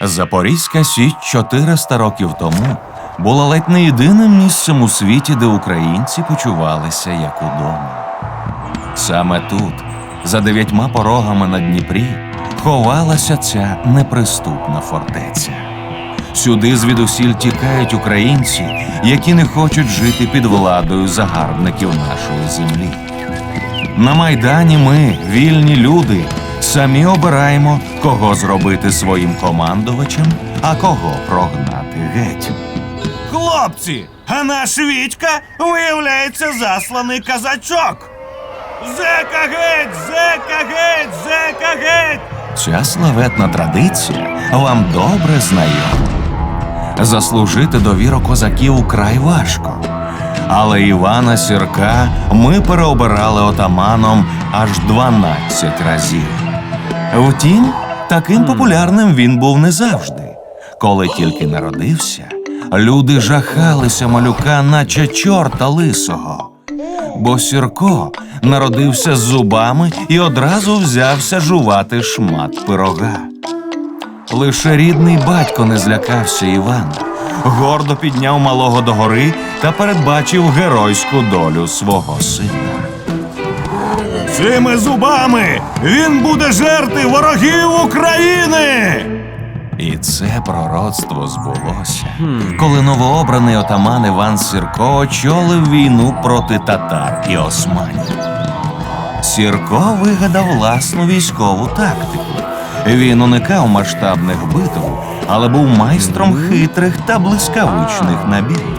Запорізька Січ 400 років тому була ледь не єдиним місцем у світі, де українці почувалися як удома. Саме тут, за дев'ятьма порогами на Дніпрі, ховалася ця неприступна фортеця. Сюди звідусіль тікають українці, які не хочуть жити під владою загарбників нашої землі. На Майдані ми, вільні люди, самі обираємо, кого зробити своїм командувачем, а кого прогнати геть. Хлопці, а наш Вітька виявляється засланий казачок. Зека геть, зека геть, зека геть. Ця славетна традиція вам добре знайома. Заслужити довіру козаків украй важко. Але Івана Сірка ми переобирали отаманом аж 12 разів. Втім, таким популярним він був не завжди. Коли тільки народився, люди жахалися малюка, наче чорта лисого. Бо Сірко народився з зубами і одразу взявся жувати шмат пирога. Лише рідний батько не злякався Івана, гордо підняв малого догори та передбачив геройську долю свого сина. Цими зубами він буде жерти ворогів України. І це пророцтво збулося, коли новообраний отаман Іван Сірко очолив війну проти татар і османів. Сірко вигадав власну військову тактику. Він уникав масштабних битв, але був майстром хитрих та блискавичних набігів.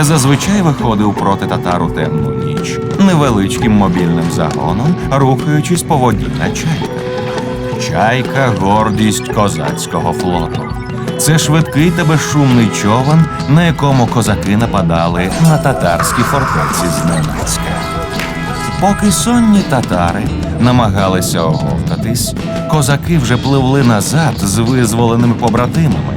Зазвичай виходив проти татар у темну ніч невеличким мобільним загоном, рухаючись по воді на чайках. Чайка гордість козацького флоту. Це швидкий та безшумний човен, на якому козаки нападали на татарські фортеці з зненацька. Поки сонні татари намагалися оговтатись, козаки вже пливли назад з визволеними побратимами.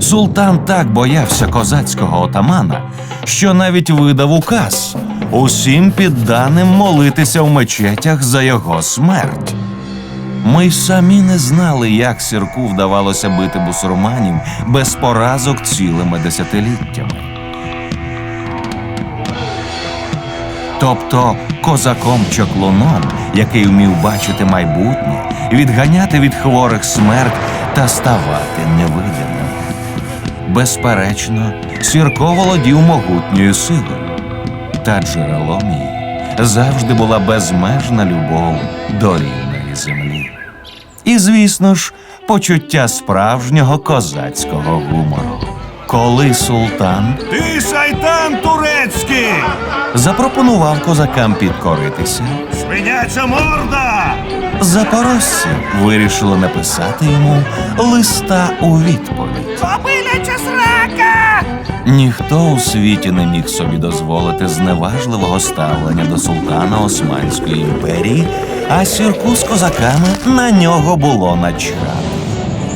Султан так боявся козацького отамана, що навіть видав указ усім підданим молитися в мечетях за його смерть. Ми самі не знали, як сірку вдавалося бити бусурманів без поразок цілими десятиліттями. Тобто козаком-чоклуном, який вмів бачити майбутнє, відганяти від хворих смерть та ставати невидимим. Безперечно, Сірко володів могутньою силою, та джерелом її завжди була безмежна любов до рідної землі. І, звісно ж, почуття справжнього козацького гумору. Коли султан Ти шайтан турецький! запропонував козакам підкоритися, Свиняча морда! запорожці вирішили написати йому листа у відповідь. Кобиляча срака! Ніхто у світі не міг собі дозволити зневажливого ставлення до султана Османської імперії, а сірку з козаками на нього було начхати.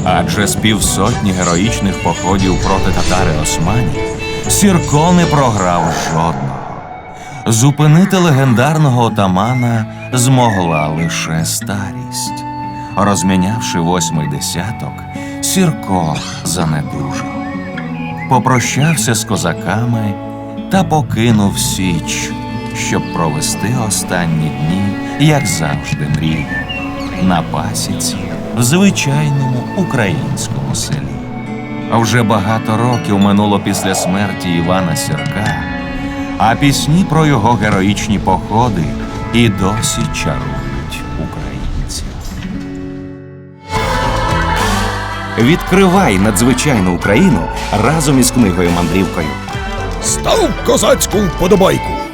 Адже з півсотні героїчних походів проти татари османів Сірко не програв жодного. Зупинити легендарного отамана змогла лише старість. Розмінявши восьмий десяток, Сірко занедужав попрощався з козаками та покинув Січ, щоб провести останні дні, як завжди мріяв, на пасіці в звичайному українському селі. А Вже багато років минуло після смерті Івана Сірка, а пісні про його героїчні походи і досі чарують українців. Відкривай надзвичайну Україну разом із книгою мандрівкою. Став козацьку вподобайку.